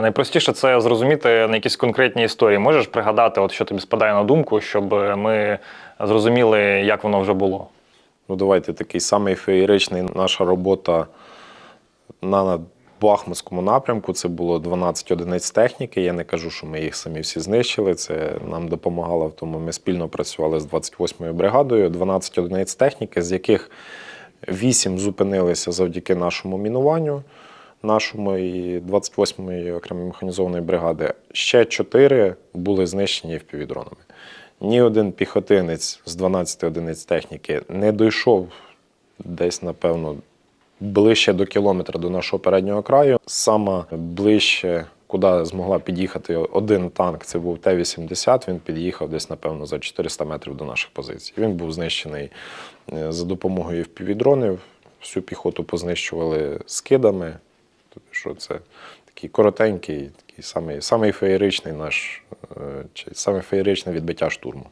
Найпростіше це зрозуміти на якісь конкретні історії. Можеш пригадати, от що тобі спадає на думку, щоб ми зрозуміли, як воно вже було. Ну, давайте такий самий феєричний наша робота на Бахмутському напрямку. Це було 12 одиниць техніки. Я не кажу, що ми їх самі всі знищили. Це нам допомагало в тому. Ми спільно працювали з 28-ю бригадою. 12 одиниць техніки, з яких 8 зупинилися завдяки нашому мінуванню. Нашому і 28-ї окремої механізованої бригади ще 4 були знищені впівдронами. Ні один піхотинець з 12 одиниць техніки не дійшов десь, напевно, ближче до кілометра до нашого переднього краю. Саме ближче, куди змогла під'їхати один танк, це був Т-80. Він під'їхав десь, напевно, за 400 метрів до наших позицій. Він був знищений е, за допомогою впівдронів. Всю піхоту познищували скидами. Що це такий коротенький, такий самий, самий феєричний наш, е, чи саме феєричне відбиття штурму.